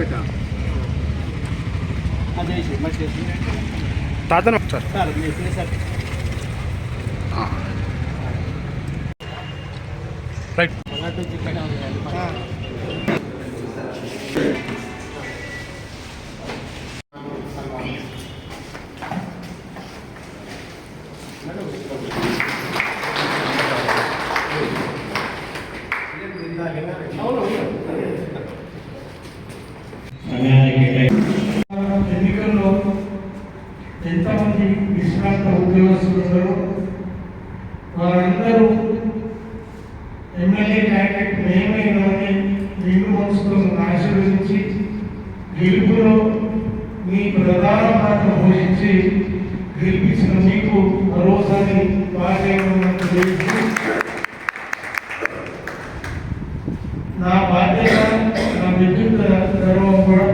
పెట్టా. తాతను sir right. విశ్రాంత ఉద్యోగస్తులు వారందరూ ఎమ్మెల్యే క్యాండిడేట్ మేమైనామని రెండు మనసులను ఆశీర్వదించి గెలుపులో మీ ప్రధాన పాత్ర పోషించి గెలిపించిన మీకు మరోసారి బాధ్యత నా బాధ్యత నా విద్యుత్ గర్వం కూడా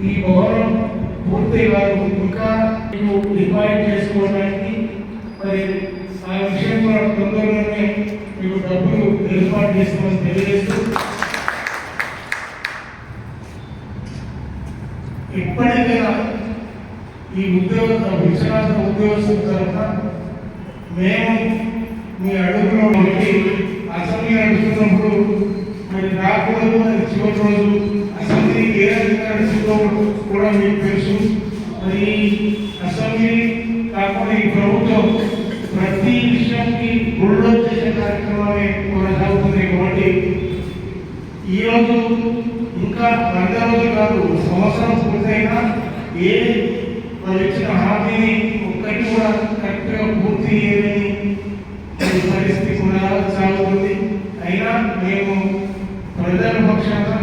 ఈ డిపాజిట్ చేసుకోవడానికి మరి ఆ విషయం కూడా తొందరలోనే మీకు డబ్బులు ఏర్పాటు చేసుకోమని తెలియజేస్తూ ఎప్పటికైనా ఈ ఉద్యోగ విశ్రాంత ఉద్యోగస్తుల తరఫున మేము మీ అడుగులో ఉండి అసెంబ్లీ నడుస్తున్నప్పుడు మరి రాకూడదు అని చివరి రోజు అసెంబ్లీ ఏ రకంగా నడుస్తుందో కూడా మీకు తెలుసు. మరి ఈ కాకుండా ఈ ప్రభుత్వం ప్రతి విషయానికి గుళ్ళో చేసే కార్యక్రమాన్ని కొనసాగుతుంది కాబట్టి ఈరోజు ఇంకా వంద రోజులు కాదు సంవత్సరం పూర్తయినా ఏ వాళ్ళు ఇచ్చిన హామీని ఒక్కటి కూడా కరెక్ట్గా పూర్తి చేయలేని పరిస్థితి కూడా సాగుతుంది అయినా మేము ప్రజల పక్షాన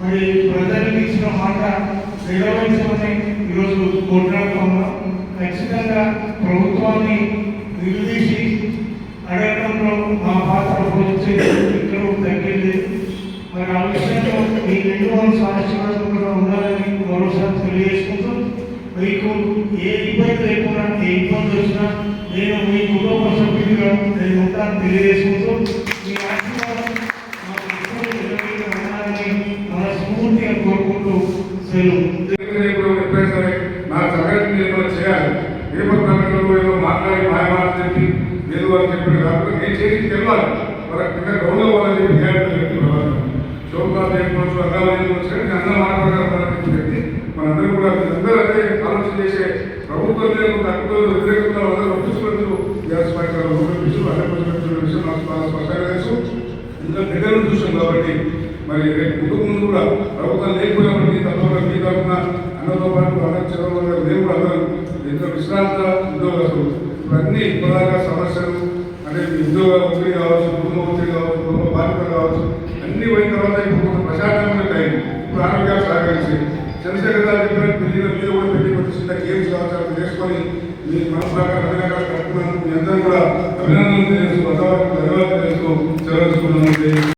మరి ప్రజలకు ఇచ్చిన మాట నిలవరించమని ఈరోజు కొట్లాడుతూ ప్రభుత్వాన్ని నిలదీసి అడగడంలో మా పాత్ర పోషించే ఇక్కడ తగ్గింది. మరి ఆ విషయంలో మీ రెండు వందల ఆశీర్వాదం ఉండాలని మరోసారి తెలియజేసుకుంటూ మీకు ఏ ఇబ్బంది లేకుండా ఏ ఇబ్బంది వచ్చినా నేను మీ కుటుంబ సభ్యులుగా నేను ఉంటాను తెలియజేసుకుంటూ మీ ఆశీర్వాదం మనస్ఫూర్తిగా కోరుకుంటూ సెలవు. మాట్లాడి మాయమాట చెప్పి లేదు అని చెప్పిన కాబట్టి నేను చేసి తెలియాలి మరి ఇంకా గౌరవ వాళ్ళని చెప్పి చేయాలని చెప్తున్నాను అర్థాలు చేసుకోవచ్చు అన్న మాట్లాడాలని చెప్పి మనందరూ కూడా అందరూ అదే ఆలోచన చేసే ప్రభుత్వం తక్కువ వ్యతిరేకంగా అందరూ గ్యాస్ పైన విషయం విషయం నాకు స్పష్టంగా తెలుసు. ఇంకా దగ్గర చూసాం కాబట్టి మరి రేపు ముందు ముందు కూడా ప్రభుత్వం లేకపోయినప్పటికీ తప్పకుండా మీ తరఫున అన్నతో పాటు అన్న చంద్రబాబు గారు మేము కూడా ఎన్నో విశ్రాంత ఉద్యోగాలు ఇప్పుడు అన్ని ప్రధాన సమస్యలు అంటే మీ ఉద్యోగ ఒత్తిడి కావచ్చు కుటుంబ ఒత్తిడి కావచ్చు కుటుంబ బాధ్యత కావచ్చు అన్ని పోయిన తర్వాత ఇప్పుడు కొంత ప్రశాంతమైన టైం ఇప్పుడు ఆరోగ్యాలు సహకరించి చంద్రశేఖర్ గారు చెప్పినట్టు పిల్లల మీద కూడా పెట్టి కొంచెం చిన్న గేమ్స్ కావచ్చు అవి చేసుకొని మీ మనసులాగా అభినందనలు కట్టుకున్నాను మీ అందరూ కూడా అభినందనలు తెలుసు వాతావరణం ధన్యవాదాలు తెలుస్తూ సెలవు